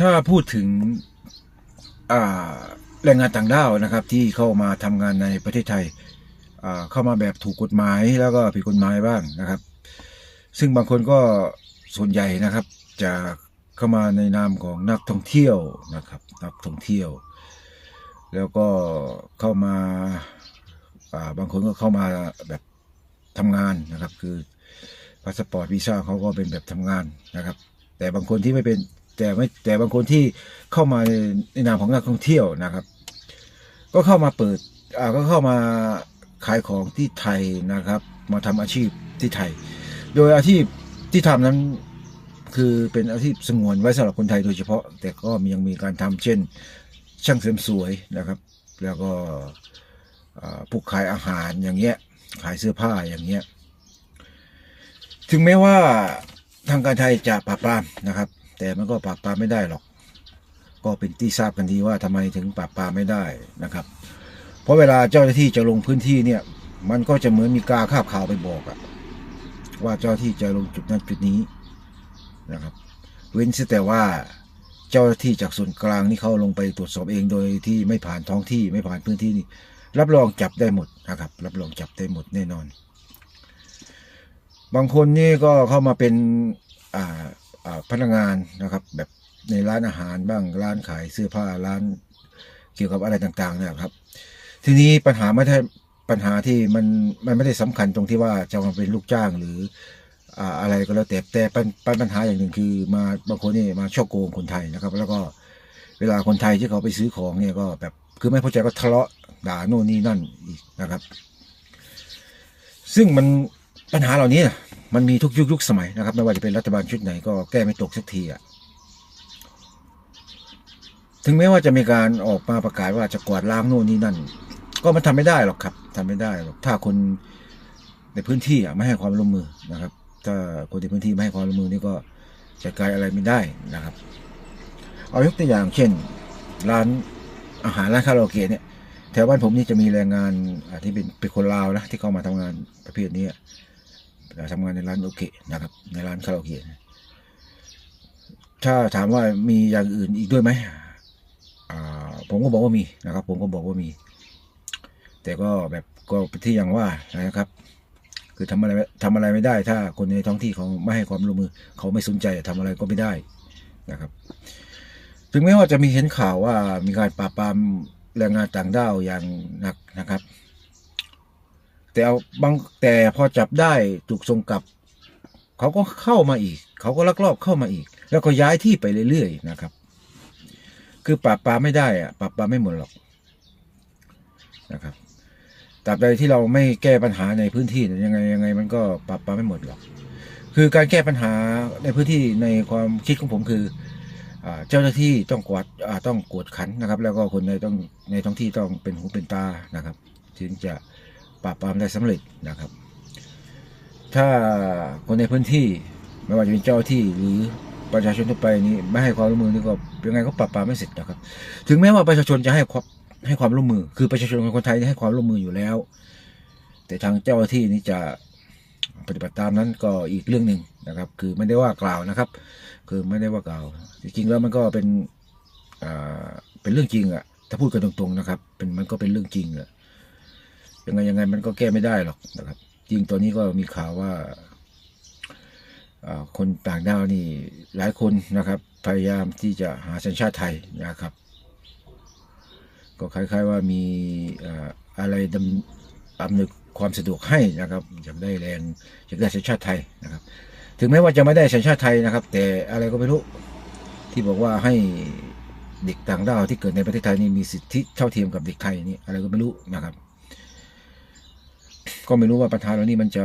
ถ้าพูดถึงแรงงานต่างด้าวนะครับ ที่เข้ามาทำงานในประเทศไทยเข้ามาแบบถูกกฎหมายแล้วก็ผิดกฎหมายบ้างนะครับ ซึ่งบางคนก็ส่วนใหญ่นะครับ จะเข้ามาในนามของนักท่องเที่ยวนะครับ นักท่องเที่ยว แล้วก็เข้ามาาบางคนก็เข้ามาแบบทำงานนะครับ คือพาสปอร์ตวีซ่าเขาก็เป็นแบบทำงานนะครับ แต่บางคนที่ไม่เป็น แต่ไม่แต่บางคนที่เข้ามาในนามของนักท่องเที่ยวนะครับ ก็เข้ามาเปิดอ่าก็เข้ามาขายของที่ไทยนะครับ มาทำอาชีพที่ไทย โดยอาชีพที่ทำนั้นคือเป็นอาชีพสงวนไว้สำหรับคนไทยโดยเฉพาะ แต่ก็ยังมีการทำเช่น ช่างเสริมสวยนะครับ แล้วก็อ่าพวกขายอาหารอย่างเงี้ยขายเสื้อผ้าอย่างเงี้ยถึงแม้ว่าทางการไทยจะปราบปรามนะครับ แต่มันก็ปราบปรามไม่ได้หรอก ก็เป็นที่ทราบกันดีว่าทำไมถึงปราบปรามไม่ได้นะครับ เพราะเวลาเจ้าหน้าที่จะลงพื้นที่เนี่ย มันก็จะเหมือนมีกาคาบข่าวไปบอกอะว่าเจ้าหน้าที่จะลงจุดนั้นจุดนี้นะครับ เว้นเสียแต่ว่าเจ้าหน้าที่จากส่วนกลางนี่เขาลงไปตรวจสอบเองโดยที่ไม่ผ่านท้องที่ไม่ผ่านพื้นที่นี่รับรองจับได้หมดนะครับ รับรองจับได้หมดแน่นอน บางคนนี่ก็เข้ามาเป็นอ่า พนักงานนะครับ แบบในร้านอาหารบ้างร้านขายเสื้อผ้าร้านเกี่ยวกับอะไรต่างๆเนี่ยครับ ทีนี้ปัญหาไม่ได้ปัญหาที่มันมันไม่ได้สำคัญตรงที่ว่าจะมาเป็นลูกจ้างหรืออะไรก็แล้วแต่แต่ปัญปัญหาอย่างหนึ่งคือมาบางคนนี่มาช่อโกงคนไทยนะครับ แล้วก็เวลาคนไทยที่เขาไปซื้อของเนี่ยก็แบบคือไม่พอใจก็ทะเลาะด่าโน่นนี่นั่นอีกนะครับ ซึ่งมันปัญหาเหล่านี้นะ มันมีทุกยุคยุคสมัยนะครับ ไม่ว่าจะเป็นรัฐบาลชุดไหนก็แก้ไม่ตกสักทีอะถึงแม้ว่าจะมีการออกมาประกาศว่าจะกวาดล้างโน่นนี่นั่น ก็มันทำไม่ได้หรอกครับทำไม่ได้หรอกถ้าคนในพื้นที่อะไม่ให้ความร่วมมือนะครับ ถ้าคนในพื้นที่ไม่ให้ความร่วมมือนี่ก็จัดการอะไรไม่ได้นะครับ เอายกตัวอย่างเช่น ร้านอาหารร้านคาราโอเกะเนี่ยแถวบ้านผมนี่จะมีแรงงานที่เป็นเป็นคนลาวนะที่เข้ามาทำงานประเภทนี้ ทำงานในร้านโอเกะนะครับ ในร้านคาราโอเกะถ้าถามว่ามีอย่างอื่นอีกด้วยไหมผมก็บอกว่ามีนะครับ ผมก็บอกว่ามี แต่ก็แบบก็เป็นที่อย่างว่านะครับ คือทำอะไรทำอะไรไม่ได้ ถ้าคนในท้องที่เขาไม่ให้ความร่วมมือ เขาไม่สนใจทำอะไรก็ไม่ได้นะครับ ถึงแม้ว่าจะมีเห็นข่าวว่ามีการปราบปรามแรงงานต่างด้าวอย่างหนักนะครับ แต่เอาบางแต่พอจับได้ถูกส่งกลับ เขาก็เข้ามาอีก เขาก็ลักลอบเข้ามาอีก แล้วก็ย้ายที่ไปเรื่อยๆนะครับ คือปราบปราไม่ได้อะปราบปราไม่หมดหรอกนะครับตราบใดที่เราไม่แก้ปัญหาในพื้นที่ยังไงยังไง มันก็ปราบปราไม่หมดหรอก คือการแก้ปัญหาในพื้นที่ในความคิดของผมคือเจ้าหน้าที่ต้องกวาดต้องกวดขันนะครับ แล้วก็คนในต้องในท้องที่ต้องเป็นหูเป็นตานะครับ ถึงจะ ปราบปรามได้สำเร็จนะครับ ถ้าคนในพื้นที่ไม่ว่าจะเป็นเจ้าที่หรือประชาชนทั่วไปนี้ไม่ให้ความร่วมมือนี่ก็ยังไงก็ปราบปรามไม่เสร็จนะครับ ถึงแม้ว่าประชาชนจะให้ความให้ความร่วมมือ คือประชาชนคนไทยให้ความร่วมมืออยู่แล้ว แต่ทางเจ้าหน้าที่นี่จะปฏิบัติตามนั้นก็อีกเรื่องหนึ่งนะครับ คือไม่ได้ว่ากล่าวนะครับ คือไม่ได้ว่ากล่าว จริงๆแล้วมันก็เป็นอ่าเป็นเรื่องจริงอะถ้าพูดกันตรงๆนะครับ เป็นมันก็เป็นเรื่องจริงอะ ยังไงยังไงมันก็แก้ไม่ได้หรอกนะครับจริงตอนนี้ก็มีข่าวว่าคนต่างด้าวนี่หลายคนนะครับ พยายามที่จะหาสัญชาติไทยนะครับ ก็คล้าย ๆว่ามีอ่าอะไรดำอำนวยความสะดวกให้นะครับอยากได้แรงอยากได้สัญชาติไทยนะครับ ถึงแม้ว่าจะไม่ได้สัญชาติไทยนะครับ แต่อะไรก็ไม่รู้ที่บอกว่าให้เด็กต่างด้าวที่เกิดในประเทศไทยนี่มีสิทธิเท่าเทียมกับเด็กไทยนี่อะไรก็ไม่รู้นะครับ ก็ไม่รู้ว่าปัญหาเหล่านี้มันจะ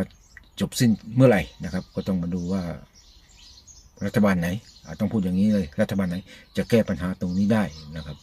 จบสิ้นเมื่อไหร่นะครับ ก็ต้องมาดูว่ารัฐบาลไหนต้องพูดอย่างนี้เลย รัฐบาลไหน จะแก้ปัญหาตรงนี้ได้นะครับ